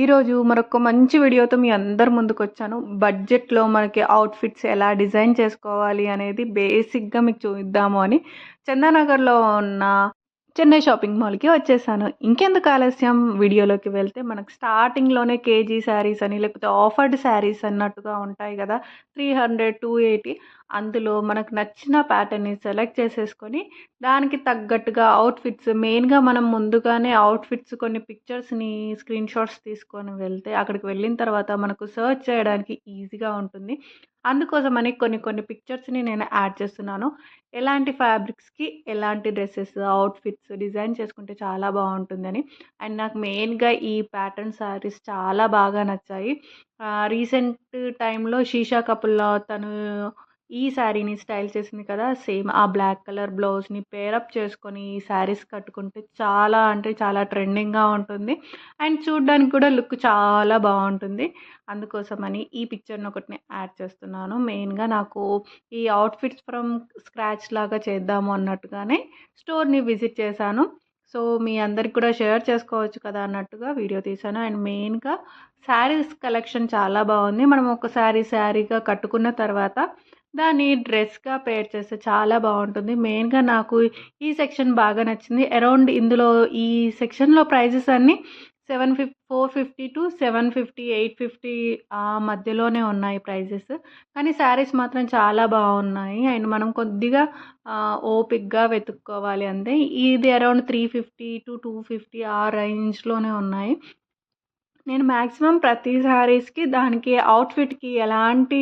ఈరోజు మరొక మంచి వీడియోతో మీ అందరి ముందుకు వచ్చాను. బడ్జెట్లో మనకి అవుట్ఫిట్స్ ఎలా డిజైన్ చేసుకోవాలి అనేది బేసిక్గా మీకు చూద్దాము అని చందానగర్లో ఉన్న చెన్నై షాపింగ్ మాల్కి వచ్చేసాను. ఇంకెందుకు ఆలస్యం? వీడియోలోకి వెళ్తే మనకు స్టార్టింగ్లోనే కేజీ శారీస్ అని లేకపోతే ఆఫర్డ్ శారీస్ అన్నట్టుగా ఉంటాయి కదా త్రీ హండ్రెడ్ టూ ఎయిటీ అందులో మనకు నచ్చిన ప్యాటర్న్ని సెలెక్ట్ చేసేసుకొని దానికి తగ్గట్టుగా అవుట్ఫిట్స్ మెయిన్గా మనం ముందుగానే అవుట్ఫిట్స్ కొన్ని పిక్చర్స్ని స్క్రీన్ షాట్స్ తీసుకొని వెళ్తే అక్కడికి వెళ్ళిన తర్వాత మనకు సర్చ్ చేయడానికి ఈజీగా ఉంటుంది. అందుకోసమని కొన్ని కొన్ని పిక్చర్స్ని నేను యాడ్ చేస్తున్నాను. ఎలాంటి ఫ్యాబ్రిక్స్కి ఎలాంటి డ్రెస్సెస్ అవుట్ఫిట్స్ డిజైన్ చేసుకుంటే చాలా బాగుంటుందని. అండ్ నాకు మెయిన్గా ఈ ప్యాటర్న్ శారీస్ చాలా బాగా నచ్చాయి. రీసెంట్ టైంలో షీషా కపుల్లో తను ఈ శారీని స్టైల్ చేసింది కదా సేమ్ ఆ బ్లాక్ కలర్ బ్లౌజ్ని పేరప్ చేసుకొని ఈ శారీస్ కట్టుకుంటే చాలా అంటే చాలా ట్రెండింగ్గా ఉంటుంది. అండ్ చూడడానికి కూడా లుక్ చాలా బాగుంటుంది. అందుకోసమని ఈ పిక్చర్ని ఒకటిని యాడ్ చేస్తున్నాను. మెయిన్గా నాకు ఈ అవుట్ఫిట్స్ ఫ్రమ్ స్క్రాచ్ లాగా చేద్దాము అన్నట్టుగానే స్టోర్ని విజిట్ చేశాను. సో మీ అందరికి కూడా షేర్ చేసుకోవచ్చు కదా అన్నట్టుగా వీడియో తీశాను. అండ్ మెయిన్గా శారీస్ కలెక్షన్ చాలా బాగుంది. మనం ఒక శారీ శారీగా కట్టుకున్న తర్వాత దాన్ని డ్రెస్గా పేర్ చేస్తే చాలా బాగుంటుంది. మెయిన్గా నాకు ఈ సెక్షన్ బాగా నచ్చింది. అరౌండ్ ఇందులో ఈ సెక్షన్లో ప్రైజెస్ అన్నీ seven fif four fifty to seven fifty eight fifty ఆ మధ్యలోనే ఉన్నాయి ప్రైజెస్ కానీ శారీస్ మాత్రం చాలా బాగున్నాయి. అండ్ మనం కొద్దిగా ఓపిక్గా వెతుక్కోవాలి అంతే ఇది around three fifty to two fifty ఆ రేంజ్లోనే ఉన్నాయి. నేను మ్యాక్సిమం ప్రతి శారీస్కి దానికి అవుట్ఫిట్కి ఎలాంటి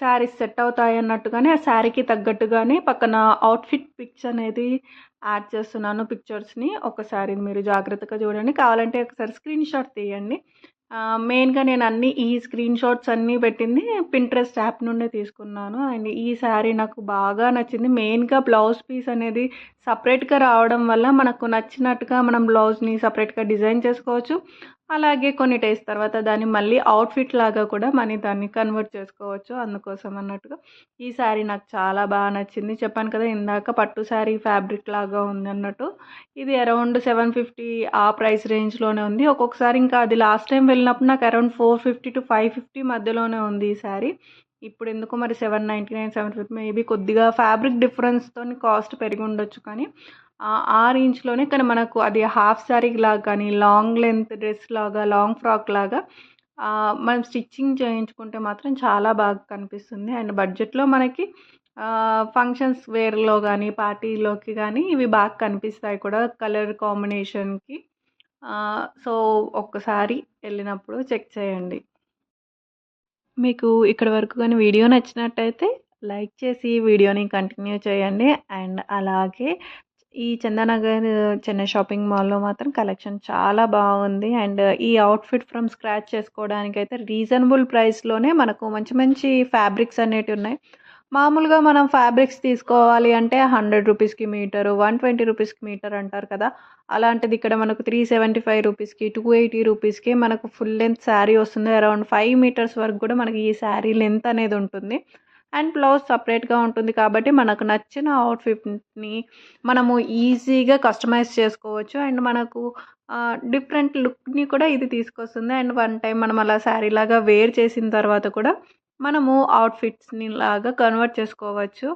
శారీస్ సెట్ అవుతాయి అన్నట్టుగానే ఆ శారీకి తగ్గట్టుగానే పక్కన అవుట్ఫిట్ పిక్స్ అనేది యాడ్ చేస్తున్నాను పిక్చర్స్ని ఒకసారి మీరు జాగ్రత్తగా చూడండి. కావాలంటే ఒకసారి స్క్రీన్ షాట్ తీయండి. మెయిన్గా నేను అన్ని ఈ స్క్రీన్ షాట్స్ అన్నీ పెట్టింది పింట్రెస్ట్ యాప్ నుండే తీసుకున్నాను. అండ్ ఈ శారీ నాకు బాగా నచ్చింది. మెయిన్గా బ్లౌజ్ పీస్ అనేది సపరేట్గా రావడం వల్ల మనకు నచ్చినట్టుగా మనం బ్లౌజ్ని సపరేట్గా డిజైన్ చేసుకోవచ్చు. అలాగే కొన్ని డేస్ తర్వాత దాన్ని మళ్ళీ అవుట్ఫిట్ లాగా కూడా మనీ దాన్ని కన్వర్ట్ చేసుకోవచ్చు. అందుకోసం అన్నట్టుగా ఈ శారీ నాకు చాలా బాగా నచ్చింది. చెప్పాను కదా ఇందాక పట్టు శారీ ఫ్యాబ్రిక్ లాగా ఉంది అన్నట్టు. ఇది అరౌండ్ సెవెన్ ఫిఫ్టీ ఆ ప్రైస్ రేంజ్లోనే ఉంది. ఒక్కొక్కసారి ఇంకా అది లాస్ట్ టైం వెళ్ళినప్పుడు నాకు around four fifty to five fifty మధ్యలోనే ఉంది ఈ శారీ. ఇప్పుడు ఎందుకు మరి seven ninety nine seven fifty maybe కొద్దిగా ఫ్యాబ్రిక్ డిఫరెన్స్తో కాస్ట్ పెరిగి ఉండొచ్చు కానీ ఆ రేంజ్లోనే కానీ మనకు అది హాఫ్ శారీ లాగా కానీ లాంగ్ లెంత్ డ్రెస్ లాగా లాంగ్ ఫ్రాక్ లాగా మనం స్టిచ్చింగ్ చేయించుకుంటే మాత్రం చాలా బాగా కనిపిస్తుంది. అండ్ బడ్జెట్లో మనకి ఫంక్షన్స్ వేర్లో కానీ పార్టీలోకి కానీ ఇవి బాగా కనిపిస్తాయి కూడా కలర్ కాంబినేషన్కి. సో ఒక్కసారి వెళ్ళినప్పుడు చెక్ చేయండి. మీకు ఇక్కడ వరకు కానీ వీడియో నచ్చినట్టయితే లైక్ చేసి వీడియోని కంటిన్యూ చేయండి. అండ్ అలాగే ఈ చందానగర్ చెన్నై షాపింగ్ మాల్లో మాత్రం కలెక్షన్ చాలా బాగుంది. అండ్ ఈ అవుట్ఫిట్ ఫ్రమ్ స్క్రాచ్ చేసుకోవడానికి అయితే రీజనబుల్ ప్రైస్లోనే మనకు మంచి మంచి ఫ్యాబ్రిక్స్ అనేటివి ఉన్నాయి. మామూలుగా మనం ఫ్యాబ్రిక్స్ తీసుకోవాలి అంటే హండ్రెడ్ రూపీస్కి మీటరు వన్ ట్వంటీ రూపీస్కి మీటర్ అంటారు కదా. అలాంటిది ఇక్కడ మనకు త్రీ సెవెంటీ ఫైవ్ రూపీస్కి టూ ఎయిటీ రూపీస్కి మనకు ఫుల్ లెంత్ శారీ వస్తుంది. అరౌండ్ ఫైవ్ మీటర్స్ వరకు కూడా మనకి ఈ శారీ లెంత్ అనేది ఉంటుంది. అండ్ బ్లౌజ్ సపరేట్గా ఉంటుంది కాబట్టి మనకు నచ్చిన అవుట్ఫిట్ని మనము ఈజీగా కస్టమైజ్ చేసుకోవచ్చు. అండ్ మనకు డిఫరెంట్ లుక్ని కూడా ఇది తీసుకొస్తుంది. అండ్ వన్ టైం మనం అలా శారీ లాగా వేర్ చేసిన తర్వాత కూడా మనము అవుట్ఫిట్స్ని లాగా కన్వర్ట్ చేసుకోవచ్చు.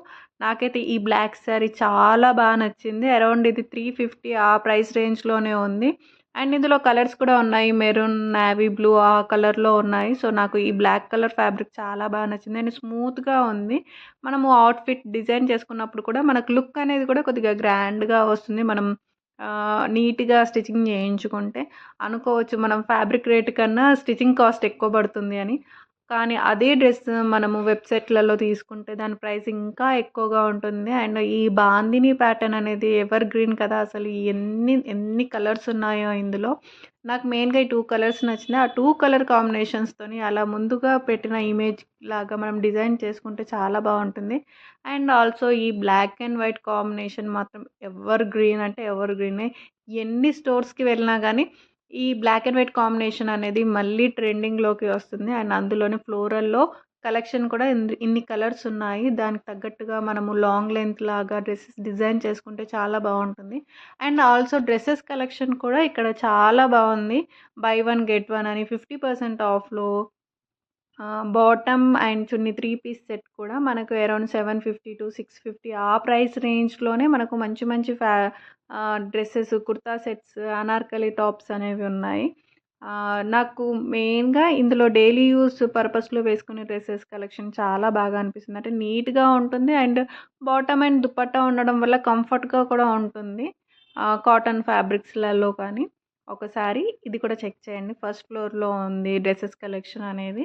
నాకైతే ఈ బ్లాక్ శారీ చాలా బాగా నచ్చింది. అరౌండ్ ఇది త్రీ ఫిఫ్టీ ఆ ప్రైస్ రేంజ్లోనే ఉంది. అండ్ ఇందులో కలర్స్ కూడా ఉన్నాయి. మెరూన్ నావీ బ్లూ ఆ కలర్లో ఉన్నాయి. సో నాకు ఈ బ్లాక్ కలర్ ఫ్యాబ్రిక్ చాలా బాగా నచ్చింది. అండ్ స్మూత్గా ఉంది. మనము అవుట్ఫిట్ డిజైన్ చేసుకున్నప్పుడు కూడా మనకు లుక్ అనేది కూడా కొద్దిగా గ్రాండ్గా వస్తుంది. మనం నీట్గా స్టిచ్చింగ్ చేయించుకుంటే. అనుకోవచ్చు మనం ఫ్యాబ్రిక్ రేట్ కన్నా స్టిచ్చింగ్ కాస్ట్ ఎక్కువ పడుతుంది అని. కానీ అదే డ్రెస్ మనము వెబ్సైట్లలో తీసుకుంటే దాని ప్రైస్ ఇంకా ఎక్కువగా ఉంటుంది. అండ్ ఈ బాందిని ప్యాటర్న్ అనేది ఎవర్ గ్రీన్ కదా అసలు ఎన్ని ఎన్ని కలర్స్ ఉన్నాయో ఇందులో. నాకు మెయిన్గా ఈ టూ కలర్స్ నచ్చినాయి ఆ టూ కలర్ కాంబినేషన్స్తోని అలా ముందుగా పెట్టిన ఇమేజ్ లాగా మనం డిజైన్ చేసుకుంటే చాలా బాగుంటుంది. అండ్ ఆల్సో ఈ బ్లాక్ అండ్ వైట్ కాంబినేషన్ మాత్రం ఎవర్ గ్రీన్ అంటే ఎవర్ గ్రీనే. ఎన్ని స్టోర్స్కి వెళ్ళినా కానీ ఈ బ్లాక్ అండ్ వైట్ కాంబినేషన్ అనేది మళ్ళీ ట్రెండింగ్లోకి వస్తుంది. అండ్ అందులోని ఫ్లోరల్లో కలెక్షన్ కూడా ఇన్ని కలర్స్ ఉన్నాయి. దానికి తగ్గట్టుగా మనము లాంగ్ లెంత్ లాగా డ్రెస్సెస్ డిజైన్ చేసుకుంటే చాలా బాగుంటుంది. అండ్ ఆల్సో డ్రెస్సెస్ కలెక్షన్ కూడా ఇక్కడ చాలా బాగుంది. బై వన్ గెట్ వన్ అని ఫిఫ్టీ పర్సెంట్ ఆఫ్లో bottom and chunni three piece set కూడా మనకు around seven fifty to six fifty ఆ ప్రైస్ రేంజ్లోనే మనకు మంచి మంచి ఫ్యా dresses kurta sets anarkali tops అనేవి ఉన్నాయి. నాకు మెయిన్గా ఇందులో డైలీ యూస్ పర్పస్లో వేసుకునే డ్రెస్సెస్ కలెక్షన్ చాలా బాగా అనిపిస్తుంది. అంటే నీట్గా ఉంటుంది అండ్ బాటమ్ అండ్ దుపట్టా ఉండడం వల్ల కంఫర్ట్గా కూడా ఉంటుంది. కాటన్ ఫ్యాబ్రిక్స్లలో కానీ. ఒకసారి ఇది కూడా చెక్ చేయండి. ఫస్ట్ ఫ్లోర్లో ఉంది డ్రెస్సెస్ కలెక్షన్ అనేది.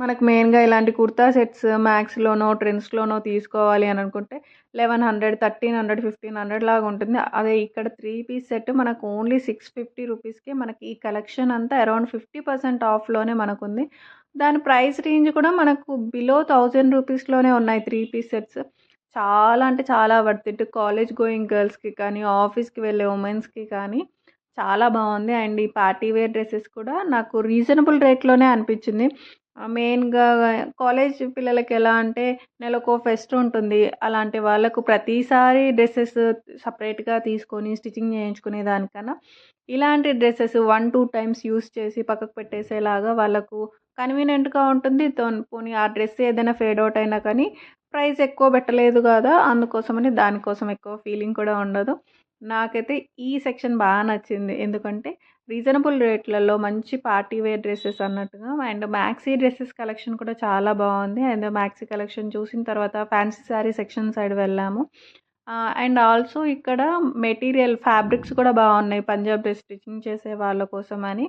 మనకు మెయిన్గా ఇలాంటి కుర్తా సెట్స్ మ్యాక్స్లోనో ట్రెండ్స్లోనో తీసుకోవాలి అని అనుకుంటే eleven hundred thirteen hundred fifteen hundred లాగా ఉంటుంది. అదే ఇక్కడ త్రీ పీస్ సెట్ మనకు ఓన్లీ సిక్స్ ఫిఫ్టీ రూపీస్కి మనకి ఈ కలెక్షన్ అంతా అరౌండ్ ఫిఫ్టీ పర్సెంట్ ఆఫ్లోనే మనకు ఉంది దాని ప్రైస్ రేంజ్ కూడా మనకు బిలో థౌజండ్ రూపీస్లోనే ఉన్నాయి త్రీ పీస్ సెట్స్ చాలా అంటే చాలా వర్త్ కాలేజ్ గోయింగ్ గర్ల్స్కి కానీ ఆఫీస్కి వెళ్ళే ఉమెన్స్కి కానీ చాలా బాగుంది. అండ్ ఈ పార్టీ వేర్ డ్రెస్సెస్ కూడా నాకు రీజనబుల్ రేట్లోనే అనిపించింది. మెయిన్గా కాలేజ్ పిల్లలకి ఎలా అంటే నెలకో ఫెస్ట్ ఉంటుంది. అలాంటి వాళ్ళకు ప్రతిసారి డ్రెస్సెస్ సపరేట్గా తీసుకొని స్టిచ్చింగ్ చేయించుకునే దానికన్నా ఇలాంటి dresses one two times use చేసి పక్కకు పెట్టేసేలాగా వాళ్ళకు కన్వీనియంట్గా ఉంటుంది. పోనీ ఆ డ్రెస్ ఏదైనా ఫేడ్ అవుట్ అయినా కానీ ప్రైస్ ఎక్కువ పెట్టలేదు కదా అందుకోసమని దానికోసం ఎక్కువ ఫీలింగ్ కూడా ఉండదు. నాకైతే ఈ సెక్షన్ బాగా నచ్చింది. ఎందుకంటే రీజనబుల్ రేట్లలో మంచి పార్టీ వేర్ డ్రెస్సెస్ అన్నట్టుగా అండ్ మ్యాక్సీ డ్రెస్సెస్ కలెక్షన్ కూడా చాలా బాగుంది. అండ్ మ్యాక్సీ కలెక్షన్ చూసిన తర్వాత ఫ్యాన్సీ శారీ సెక్షన్ సైడ్ వెళ్ళాము. అండ్ ఆల్సో ఇక్కడ మెటీరియల్ ఫ్యాబ్రిక్స్ కూడా బాగున్నాయి. పంజాబ్ డ్రెస్ స్టిచ్చింగ్ చేసే వాళ్ళ కోసం అని.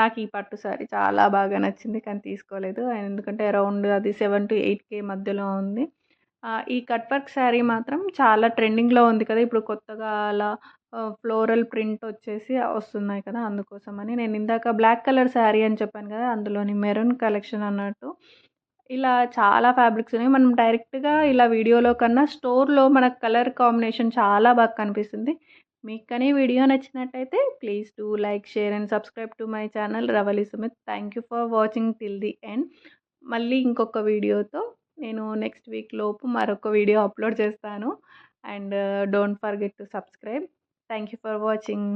నాకు ఈ పట్టు శారీ చాలా బాగా నచ్చింది కానీ తీసుకోలేదు. ఎందుకంటే అరౌండ్ అది సెవెన్ టు ఎయిట్ కే మధ్యలో ఉంది. ఈ కట్ వర్క్ శారీ మాత్రం చాలా ట్రెండింగ్లో ఉంది కదా. ఇప్పుడు కొత్తగా అలా ఫ్లోరల్ ప్రింట్ వచ్చేసి వస్తున్నాయి కదా అందుకోసమని. నేను ఇందాక బ్లాక్ కలర్ శారీ అని చెప్పాను కదా అందులోని మెరూన్ కలెక్షన్ అన్నట్టు. ఇలా చాలా ఫ్యాబ్రిక్స్ ఉన్నాయి. మనం డైరెక్ట్గా ఇలా వీడియోలో కన్నా స్టోర్లో మనకు కలర్ కాంబినేషన్ చాలా బాగా కనిపిస్తుంది. మీకు కానీ వీడియో నచ్చినట్టయితే please do like share and subscribe to my channel Ravali Sumit. Thank you for watching till the end. మళ్ళీ ఇంకొక వీడియోతో నేను నెక్స్ట్ వీక్ లోపు మరొక వీడియో అప్లోడ్ చేస్తాను. And don't forget to subscribe thank you for watching